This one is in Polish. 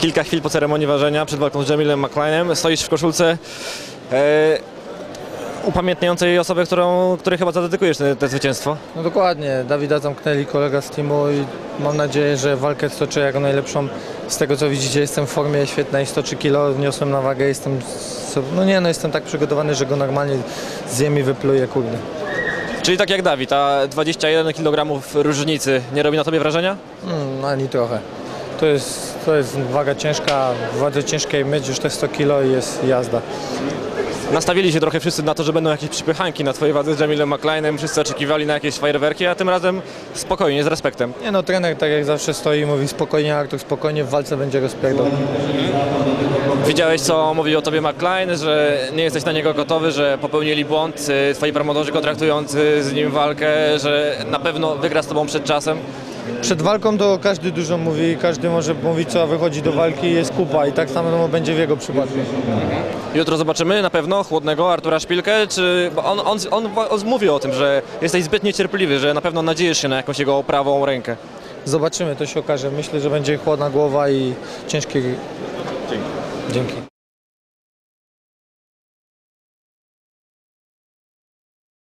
kilka chwil po ceremonii ważenia przed walką z Jamilem McLeanem. Stoisz w koszulce e, upamiętniającej osobę, którą, której chyba zadedykujesz te, te zwycięstwo. No dokładnie, Dawida zamknęli, kolega z teamu i mam nadzieję, że walkę stoczę jako najlepszą. Z tego co widzicie jestem w formie świetnej, 103 kg, wniosłem na wagę, jestem, no nie no, jestem tak przygotowany, że go normalnie zjem i wypluję, kurde. Czyli tak jak Dawid, a 21 kg różnicy nie robi na tobie wrażenia? Mm, ani trochę. To jest, to jest waga ciężka, w wadze ciężkiej mieć już te 100 kg i jest jazda. Nastawili się trochę wszyscy na to, że będą jakieś przypychanki na twojej wadze z Jamilem McLeanem, wszyscy oczekiwali na jakieś fajerwerki, a tym razem spokojnie, z respektem. Nie no, trener tak jak zawsze stoi i mówi spokojnie Artur, spokojnie, w walce będzie rozpierdol. Widziałeś, co mówił o tobie McLean, że nie jesteś na niego gotowy, że popełnili błąd y, twoi promotorzy kontraktujący z nim walkę, że na pewno wygra z tobą przed czasem. Przed walką to każdy dużo mówi, każdy może mówić co wychodzi do walki i jest kupa i tak samo będzie w jego przypadku. Jutro zobaczymy na pewno chłodnego Artura Szpilkę, czy bo on, on, on, on mówi o tym, że jesteś zbyt niecierpliwy, że na pewno nadziejesz się na jakąś jego prawą rękę. Zobaczymy, to się okaże. Myślę, że będzie chłodna głowa i ciężkie... Dzięki. Dzięki.